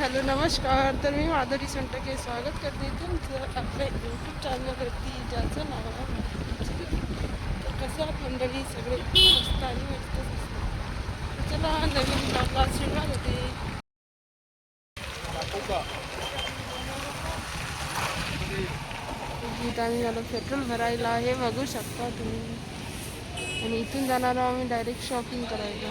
Hello नमस्कार. तर मी माधुरी सोनटके स्वागत करते तुमचं आपल्या यूट्यूब चॅनलवरती ज्याचं नाव आहे तर कसं आहात मंडळी? सगळे मस्त आणि मस्त असतात चला नवीन ब्लॉगला सुरुवात होते. इथं आम्ही झालं पेट्रोल भरायला हे बघू शकता तुम्ही. आणि इथून जाणार आहोत आम्ही डायरेक्ट शॉपिंग करायला.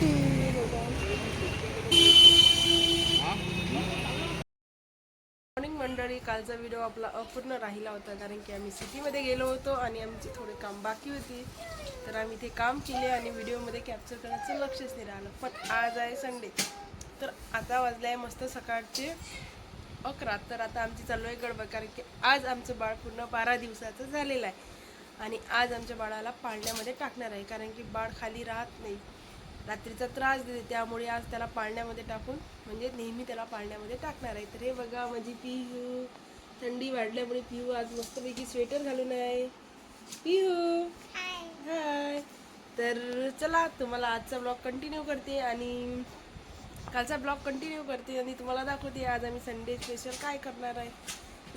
चाललोय मॉर्निंग मंडळी कालचा व्हिडिओ आपला अपूर्ण राहिला होता कारण की आम्ही सिटीमध्ये गेलो होतो आणि आमची थोडे काम बाकी होती. तर आम्ही ते काम केले आणि व्हिडिओमध्ये कॅप्चर करायचं लक्षच नाही राहिलं. पण आज आहे संडे तर आता वाजले आहे मस्त सकाळचे अकरा. तर आता आमची चालू आहे गडबड कारण की आज आमचं बाळ पूर्ण बारा दिवसाचं झालेलं आहे. आणि आज आमच्या बाळाला पाळण्यामध्ये टाकणार आहे कारण की बाळ खाली राहत नाही. रात्रीचा त्रास देते त्यामुळे आज त्याला पाळण्यामध्ये टाकून म्हणजे नेहमी त्याला पाळण्यामध्ये टाकणार आहे. तर हे बघा माझी पिहू थंडी वाढल्यामुळे पिहू आज मस्तपैकी स्वेटर घालून आहे. पिहू हाय. तर चला तुम्हाला आजचा ब्लॉग कंटिन्यू करते आणि कालचा ब्लॉग कंटिन्यू करते आणि तुम्हाला दाखवते आज आम्ही संडे स्पेशल काय करणार आहे.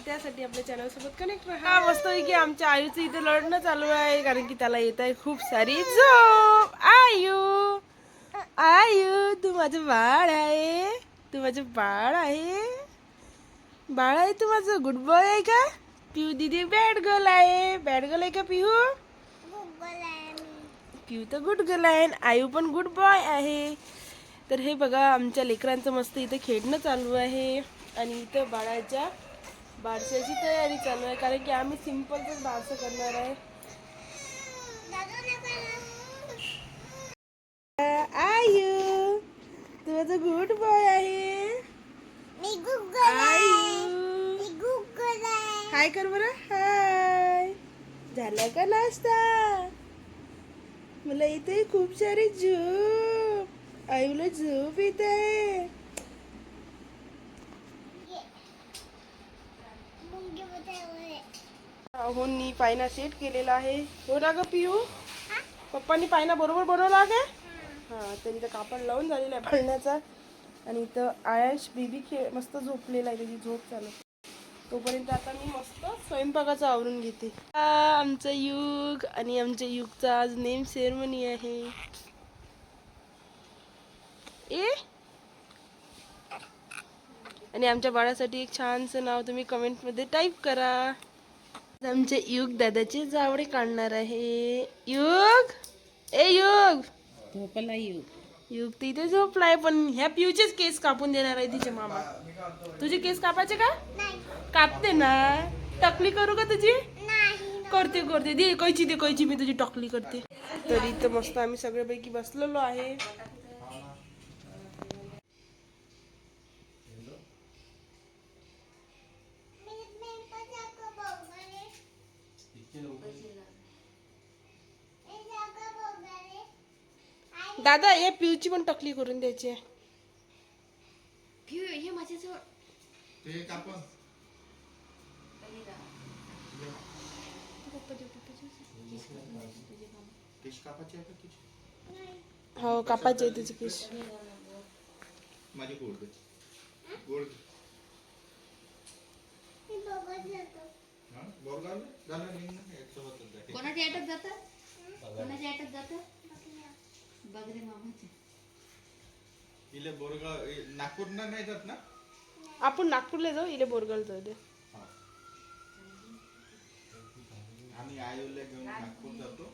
त्यासाठी आपल्या चॅनलसोबत कनेक्ट राहा. मस्त की आमच्या आयूचं इथे लढणं चालू आहे कारण की त्याला येत आहे खूप सारी झोप. आयू आयू तू माझं बाळ आहे. तू माझं बाळ आहे. बाळ आहे तू माझं गुड बॉय आहे का? पिऊ दिदी बॅड गर्ल आहे. बॅड गर्ल आहे का पिहू पिऊ तर गुड गर्ल आहे आणि आयू पण गुड बॉय आहे. तर हे बघा आमच्या लेकरांचं मस्त इथं खेळणं चालू आहे. आणि इथं बाळाच्या बारशाची तयारी चालू आहे. कारण की आम्ही सिम्पलच बारसं करणार आहे आयू तू माझं गुड बॉय आहे आयू हाय कर बरं हाय झाला का नाश्ता? मला इथे खूप सारी झोप. आईला झोप आहे राहुलनी पायना सेट केलेला आहे. हो ना ग पिऊ पप्पांनी पायना बरोबर बनवला का? हा तर इथं कापड लावून झालेला आहे पाळण्याचा आणि इथं आयाश बेबी खेळ मस्त झोपलेला आहे त्याची झोप चालू. तोपर्यंत आता मी मस्त स्वयंपाकाचं आवरून घेते. आमचं युग आणि आमच्या युगचा आज नेम सेरेमनी आहे. ए? आणि आमच्या बाळासाठी एक छानसं नाव तुम्ही कमेंटमध्ये टाईप करा. आमचे युग दादाचे जावडे काढणार आहे. युग? ए युग! झोपला युग. तर इथे झोपलाय पण ह्या पिऊचेच केस कापून देणार आहे तिचे मामा. तुझे केस कापायचे का? कापते ना. टकली करू का तुझी? करते करते. दे कैची दे कैची. मी तुझी टकली करते. तर इथं मस्त आम्ही सगळ्यापैकी बसलेलो आहे. दादा हे पिऊची पण टकली करून द्यायची आहे. हो कापायचे आहे तुझे केस माझी गोड दे. गोड दे. हा? बोरगाव दे. झालं निघ ना, याच्यासोबतच जा. कोणाच्या याटात जातं? कोणाच्या याटात जातं? बगरे मामाच्या. इले बोरगाव ए, नागपूरला नाही जात ना? आपण नागपूरला जाऊ इले बोरगळ जाऊ दे. हा. आम्ही आयोला घेऊन नागपूर जातो.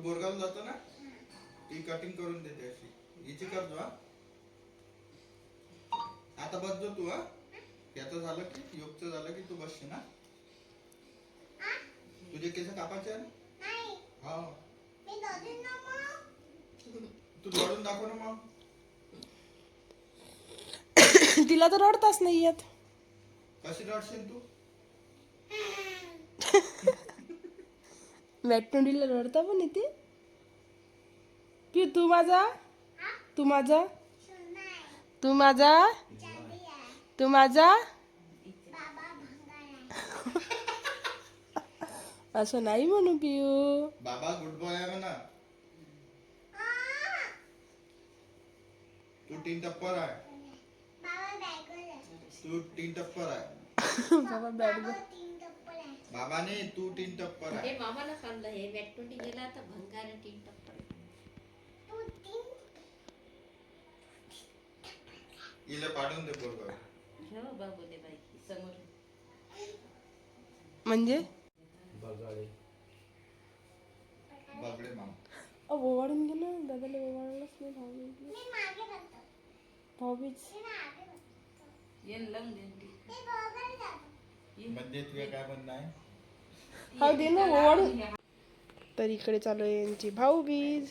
तू बोरगाव जातो ना ती कटिंग करून देते अशी. हिची करतो हा. आता बसतो तू हा. याचं झालं की योगचं झालं की तू बसशील ना. तुझे केस कापायचे हा. तू दौडून दाखव ना मग. तिला तर रडताच नाही येत कशी रडशील तू? मॅटनोडीला रडता पण येते. पिऊ तू माझा? तू माझा? तू माझा? तू माझा? असं नाही म्हणू पिऊ बाबा गुड बॉय आहे म्हणा. तू तीन टप्पर आहे. तू तीन टप्पर आहे. बाबा बॅड बाबाने तू तीन टप्पर आहे. हे मामाला सांगलं हे बॅटोटी गेला तर भंगार तीन टप्पर हिला पाडून दे बोरगाव घेऊ बाबू दे बाई समोर. म्हणजे? बघाडे बागडे मामा. अ, ना दादाला ओवाळलंच नाही भाऊ भाऊबीज. येण लावून दे. म्हणजे तुझ्या काय म्हणणं आहे? हा दे ना ओवाळून तर इकडे चालू आहे यांची भाऊबीज.